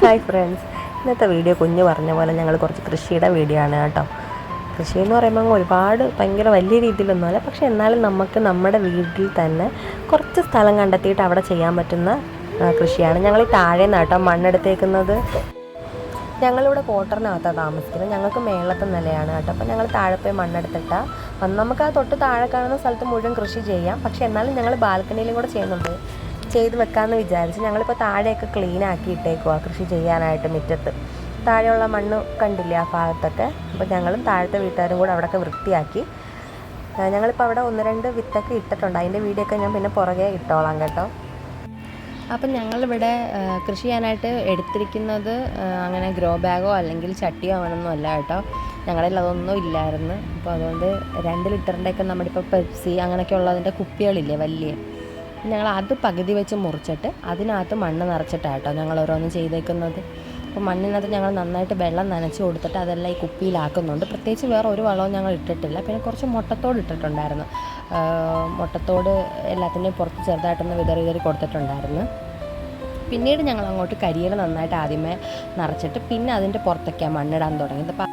Hi friends ഇന്നത്തെ video കുഞ്ഞ് പറഞ്ഞ പോലെ ഞങ്ങൾ കുറച്ച് കൃഷിയുടെ വീഡിയോ ആണ് കേട്ടോ. കൃഷി എന്ന് പറയുമ്പോൾ ഒരുപാട് ഭയങ്കര വലിയ രീതിയിലൊന്നുമല്ല പക്ഷെ എന്നാലും നമുക്ക് നമ്മുടെ വീട്ടിൽ തന്നെ കുറച്ച് സ്ഥലം കണ്ടെത്തിയിട്ട് അവിടെ ചെയ്യാൻ പറ്റുന്ന കൃഷിയാണ് ഞങ്ങൾ താഴെ നാട്ടോ മണ്ണെടുത്തേക്കുന്നത്. ഞങ്ങളിവിടെ ക്വാർട്ടറിനകത്താണ് താമസിക്കുന്നത്. ഞങ്ങൾക്ക് മേളത്തെ നിലയാണ് കേട്ടോ. അപ്പോൾ ഞങ്ങൾ താഴെ പോയി മണ്ണെടുത്തിട്ടാ അപ്പം നമുക്ക് ആ തൊട്ട് താഴെ കാണുന്ന സ്ഥലത്ത് മുഴുവൻ കൃഷി ചെയ്യാം. പക്ഷെ എന്നാലും ഞങ്ങൾ ബാൽക്കണിയിലും കൂടെ ചെയ്യുന്നുണ്ട്. ചെയ്ത് വെക്കാമെന്ന് വിചാരിച്ച് ഞങ്ങളിപ്പോൾ താഴെയൊക്കെ ക്ലീൻ ആക്കി ഇട്ടേക്കുവാ കൃഷി ചെയ്യാനായിട്ട് മുറ്റത്ത്. താഴെയുള്ള മണ്ണ് കണ്ടില്ലേ ആ ഭാഗത്തൊക്കെ? അപ്പോൾ ഞങ്ങളും താഴത്തെ വീട്ടുകാരും കൂടെ അവിടെയൊക്കെ വൃത്തിയാക്കി. ഞങ്ങളിപ്പോൾ അവിടെ ഒന്ന് രണ്ട് വിത്തൊക്കെ ഇട്ടിട്ടുണ്ട്. അതിന്റെ വീഡിയോ ഞാൻ പിന്നെ പുറകെ ഇട്ടോളാം കേട്ടോ. അപ്പം ഞങ്ങളിവിടെ കൃഷി ചെയ്യാനായിട്ട് എടുത്തിരിക്കുന്നത് അങ്ങനെ ഗ്രോ ബാഗോ അല്ലെങ്കിൽ ചട്ടിയോ അങ്ങനൊന്നും അല്ല കേട്ടോ. ഞങ്ങളിൽ അതൊന്നും ഇല്ലായിരുന്നു. അപ്പോൾ അതുകൊണ്ട് രണ്ട് ലിറ്ററിന്റെയൊക്കെ നമ്മുടെ ഇപ്പോൾ പെപ്സി അങ്ങനെയൊക്കെ ഉള്ളതിന്റെ കുപ്പികളില്ലേ വലിയ. ഞങ്ങൾ അത് പകുതി വെച്ച് മുറിച്ചിട്ട് അതിനകത്ത് മണ്ണ് നിറച്ചിട്ടാണ് കേട്ടോ ഞങ്ങൾ ഓരോന്നും ചെയ്തേക്കുന്നത്. അപ്പോൾ മണ്ണിനകത്ത് ഞങ്ങൾ നന്നായിട്ട് വെള്ളം നനച്ച് കൊടുത്തിട്ട് അതെല്ലാം ഈ കുപ്പിയിലാക്കുന്നുണ്ട്. പ്രത്യേകിച്ച് വേറെ ഒരു വളവും ഞങ്ങൾ ഇട്ടിട്ടില്ല. പിന്നെ കുറച്ച് മുട്ടത്തോട് ഇട്ടിട്ടുണ്ടായിരുന്നു. മുട്ടത്തോട് എല്ലാത്തിന്റെയും പുറത്ത് ചെറുതായിട്ടൊന്ന് വിതറി വിതറി കൊടുത്തിട്ടുണ്ടായിരുന്നു. പിന്നീട് ഞങ്ങൾ അങ്ങോട്ട് കരിയില നന്നായിട്ട് ആദ്യമേ നിറച്ചിട്ട് പിന്നെ അതിന്റെ പുറത്തൊക്കെയാണ് മണ്ണിടാൻ തുടങ്ങിയത്. അപ്പോൾ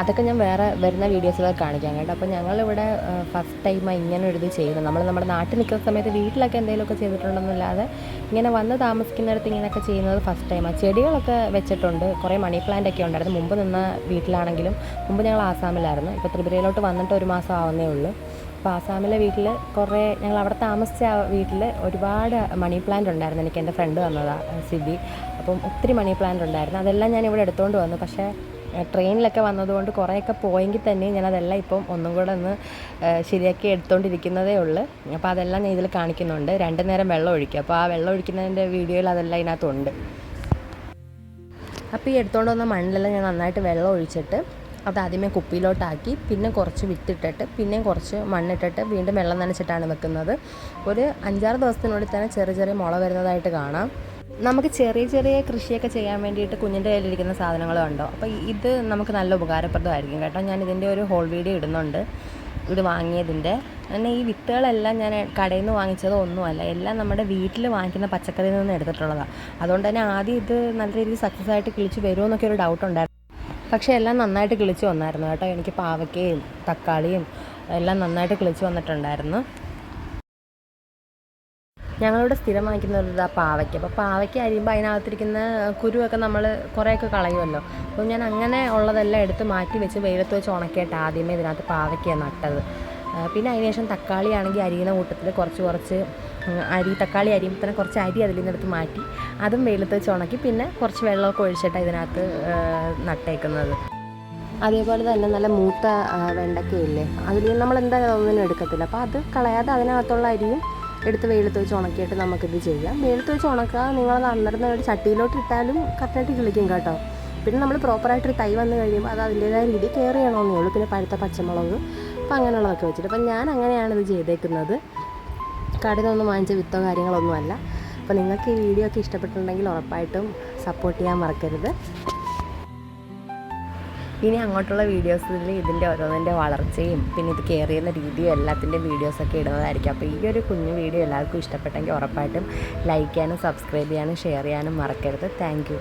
അതൊക്കെ ഞാൻ വേറെ വരുന്ന വീഡിയോസിലൊക്കെ കാണിക്കാം കേട്ടോ. അപ്പോൾ ഞങ്ങളിവിടെ ഫസ്റ്റ് ടൈമാണ് ഇങ്ങനെ ഒരു ഇത് ചെയ്യുന്നത്. നമ്മൾ നമ്മുടെ നാട്ടിൽ നിൽക്കുന്ന സമയത്ത് വീട്ടിലൊക്കെ എന്തെങ്കിലുമൊക്കെ ചെയ്തിട്ടുണ്ടെന്നല്ലാതെ ഇങ്ങനെ വന്ന് താമസിക്കുന്നിടത്ത് ഇങ്ങനെയൊക്കെ ചെയ്യുന്നത് ഫസ്റ്റ് ടൈമാണ് ചെടികളൊക്കെ വെച്ചിട്ടുണ്ട്. കുറേ മണി പ്ലാന്റ് ഒക്കെ ഉണ്ടായിരുന്നു. മുമ്പ് നിന്ന വീട്ടിലാണെങ്കിലും മുമ്പ് ഞങ്ങൾ ആസാമിലായിരുന്നു. ഇപ്പോൾ ത്രിപുരയിലോട്ട് വന്നിട്ട് ഒരു മാസം ആവുന്നേ ഉള്ളൂ. അപ്പോൾ ആസാമിലെ വീട്ടിൽ കുറേ ഞങ്ങൾ അവിടെ താമസിച്ച വീട്ടിൽ ഒരുപാട് മണി പ്ലാന്റ് ഉണ്ടായിരുന്നു. എനിക്ക് എന്റെ ഫ്രണ്ട് തന്നതാണ് സിബി. അപ്പം ഒത്തിരി മണി പ്ലാന്റ് ഉണ്ടായിരുന്നു. അതെല്ലാം ഞാൻ ഇവിടെ എടുത്തുകൊണ്ട് വന്നു. പക്ഷേ ട്രെയിനിലൊക്കെ വന്നതുകൊണ്ട് കുറേയൊക്കെ പോയെങ്കിൽ തന്നെ ഞാനതെല്ലാം ഇപ്പം ഒന്നും കൂടെ ഒന്ന് ശരിയാക്കി എടുത്തുകൊണ്ടിരിക്കുന്നതേ ഉള്ളൂ. അപ്പോൾ അതെല്ലാം ഞാൻ ഇതിൽ കാണിക്കുന്നുണ്ട്. രണ്ട് നേരം വെള്ളം ഒഴിക്കുക അപ്പോൾ ആ വെള്ളം ഒഴിക്കുന്നതിന്റെ വീഡിയോയിൽ അതെല്ലാം ഇതിനകത്തുണ്ട്. അപ്പോൾ ഈ എടുത്തുകൊണ്ട് വന്ന മണ്ണിലെല്ലാം ഞാൻ നന്നായിട്ട് വെള്ളം ഒഴിച്ചിട്ട് അത് ആദ്യമേ കുപ്പിയിലോട്ടാക്കി പിന്നെ കുറച്ച് വിത്തിട്ടിട്ട് പിന്നെയും കുറച്ച് മണ്ണിട്ടിട്ട് വീണ്ടും വെള്ളം നനച്ചിട്ടാണ് വെക്കുന്നത്. ഒരു അഞ്ചാറ് ദിവസത്തിനുള്ളിൽ തന്നെ ചെറിയ ചെറിയ മുള വരുന്നതായിട്ട് കാണാം. നമുക്ക് ചെറിയ ചെറിയ കൃഷിയൊക്കെ ചെയ്യാൻ വേണ്ടിയിട്ട് കുഞ്ഞിന്റെ കയ്യിലിരിക്കുന്ന സാധനങ്ങളുണ്ടോ അപ്പോൾ ഇത് നമുക്ക് നല്ല ഉപകാരപ്രദമായിരിക്കും കേട്ടോ. ഞാൻ ഇതിന്റെ ഒരു ഹോൾ വീഡിയോ ഇടുന്നുണ്ട്. ഇത് വാങ്ങിയതിന്റെ. അങ്ങനെ ഈ വിത്തുകളെല്ലാം ഞാൻ കടയിൽ നിന്ന് വാങ്ങിച്ചതോ ഒന്നുമല്ല. എല്ലാം നമ്മുടെ വീട്ടിൽ വാങ്ങിക്കുന്ന പച്ചക്കറിയിൽ നിന്ന് എടുത്തിട്ടുള്ളതാണ്. അതുകൊണ്ട് തന്നെ ആദ്യം ഇത് നല്ല രീതിയിൽ സക്സസ് ആയിട്ട് കിളിച്ച് വരുമോ എന്നൊക്കെ ഒരു ഡൗട്ട് ഉണ്ടായിരുന്നു. പക്ഷേ എല്ലാം നന്നായിട്ട് കിളിച്ച് വന്നായിരുന്നു കേട്ടോ. എനിക്ക് പാവക്കയും തക്കാളിയും എല്ലാം നന്നായിട്ട് കിളിച്ച് വന്നിട്ടുണ്ടായിരുന്നു. ഞങ്ങളിവിടെ സ്ഥിരം ആ ഇതാ പാവയ്ക്ക. അപ്പോൾ പാവയ്ക്ക അരിയുമ്പോൾ അതിനകത്തിരിക്കുന്ന കുരുവൊക്കെ നമ്മൾ കുറേയൊക്കെ കളയുമല്ലോ. അപ്പോൾ ഞാൻ അങ്ങനെ ഉള്ളതെല്ലാം എടുത്ത് മാറ്റി വെച്ച് വെയിലത്ത് വെച്ച് ഉണക്കിയിട്ട് ആദ്യമേ ഇതിനകത്ത് പാവയ്ക്കാണ് നട്ടത്. പിന്നെ അതിന് ശേഷം തക്കാളി ആണെങ്കിൽ അരിയുന്ന കൂട്ടത്തിൽ കുറച്ച് കുറച്ച് അരി തക്കാളി അരിയുമ്പോൾ തന്നെ കുറച്ച് അരി അതിൽ നിന്നെടുത്ത് മാറ്റി അതും വെയിലത്ത് വെച്ച് ഉണക്കി പിന്നെ കുറച്ച് വെള്ളമൊക്കെ ഒഴിച്ചിട്ട് ഇതിനകത്ത് നട്ടേക്കുന്നത്. അതേപോലെ തന്നെ നല്ല മൂത്ത വെണ്ടക്കയില്ലേ അതിൽ അതിൽ നമ്മൾ എന്തായാലും ഒന്നും എടുക്കത്തില്ല. അപ്പോൾ അത് കളയാതെ അതിനകത്തുള്ള അരിയും എടുത്ത് വെയിലത്ത് വെച്ച് ഉണക്കിയിട്ട് നമുക്കിത് ചെയ്യാം. വെയിലത്ത് വെച്ച് ഉണക്കുക നിങ്ങളത് അന്നേരം ഒരു ചട്ടിയിലോട്ട് ഇട്ടാലും കറക്റ്റായിട്ട് കിളിക്കും കേട്ടോ. പിന്നെ നമ്മൾ പ്രോപ്പറായിട്ടൊരു തൈ വന്നു കഴിയുമ്പോൾ അത് അതിന്റേതായ രീതിയിൽ കെയർ ചെയ്യണമെന്നേ ഉള്ളൂ. പിന്നെ പഴുത്ത പച്ചമുളക് അപ്പോൾ അങ്ങനെയുള്ളതൊക്കെ വെച്ചിട്ട്. അപ്പം ഞാൻ അങ്ങനെയാണ് ഇത് ചെയ്തേക്കുന്നത്. കടയിൽ വാങ്ങിച്ച വിത്തോ കാര്യങ്ങളൊന്നുമല്ല അപ്പോൾ നിങ്ങൾക്ക് ഈ വീഡിയോ ഒക്കെ ഇഷ്ടപ്പെട്ടിട്ടുണ്ടെങ്കിൽ ഉറപ്പായിട്ടും സപ്പോർട്ട് ചെയ്യാൻ മറക്കരുത്. ഇനി അങ്ങോട്ടുള്ള വീഡിയോസിൽ ഇതിന്റെ ഓരോന്നിന്റെ വളർച്ചയും പിന്നെ ഇത് കെയർ ചെയ്യുന്ന രീതിയും എല്ലാത്തിന്റെ വീഡിയോസൊക്കെ ഇടുന്നതായിരിക്കും. അപ്പോൾ ഈ ഒരു കുഞ്ഞു വീഡിയോ എല്ലാവർക്കും ഇഷ്ടപ്പെട്ടെങ്കിൽ ഉറപ്പായിട്ടും ലൈക്ക് ചെയ്യാനും സബ്സ്ക്രൈബ് ചെയ്യാനും ഷെയർ ചെയ്യാനും മറക്കരുത്. താങ്ക്